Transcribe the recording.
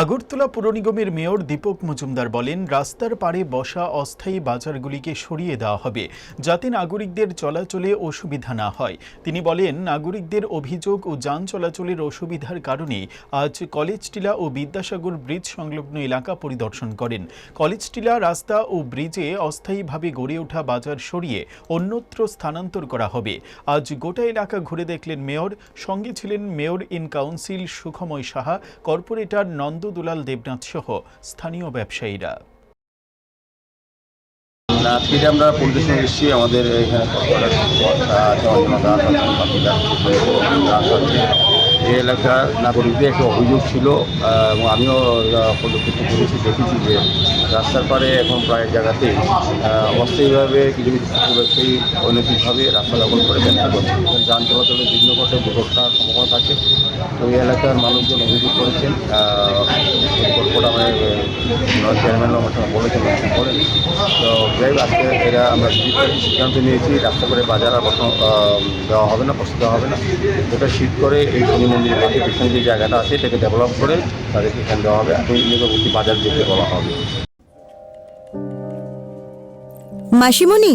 আগরতলা পুর নিগমের মেয়র দীপক মজুমদার বলেন, রাস্তার পাড়ে বসা অস্থায়ী বাজারগুলিকে সরিয়ে দেওয়া হবে যাতে নাগরিকদের চলাচলে অসুবিধা না হয়। তিনি বলেন, নাগরিকদের অভিযোগ ও যান চলাচলের অসুবিধার কারণে আজ কলেজ টিলা ও বিদ্যাসাগর ব্রিজ সংলগ্ন এলাকা পরিদর্শন করেন। কলেজ টিলা রাস্তা ও ব্রিজে অস্থায়ীভাবে গড়ে ওঠা বাজার সরিয়ে অন্যত্র স্থানান্তর করা হবে। আজ গোটা এলাকা ঘুরে দেখলেন মেয়র, সঙ্গে ছিলেন mayor in council Sukhamoy Saha, corporator Nandadulal Debnath সহ স্থানীয় ব্যবসায়ীরা। না, আজকে আমরা পরিদর্শনে এসেছি আমাদের এখানে এই এলাকার নাগরিকদের একটা অভিযোগ ছিল এবং আমিও পদক্ষেপ করেছি দেখেছি যে রাস্তার পারে এখন প্রায় জায়গাতেই অস্থায়ীভাবে কিছু কিছু ব্যবসায়ী অনৈতিকভাবে রাস্তা দখল করে ব্যবসা করছে যান চলাচলের বিঘ্ন ঘটে দুর্ঘটনার সম্ভাবনা থাকে। তো এই এলাকার মানুষজন অভিযোগ করেছেন মানে চেয়ারম্যান সঙ্গে তো আজকে এরা আমরা সিদ্ধান্ত নিয়েছি, রাস্তা করে বাজার আর বসানো দেওয়া হবে না বসতে দেওয়া হবে না। এটা শীত করে এই শনি মন্দিরের পাশে পিছনে যে জায়গাটা আছে, এটাকে ডেভেলপ করে তাদেরকে এখানে দেওয়া হবে। এখন নিকটবর্তী বাজার যেতে বলা হবে। মাসিমণি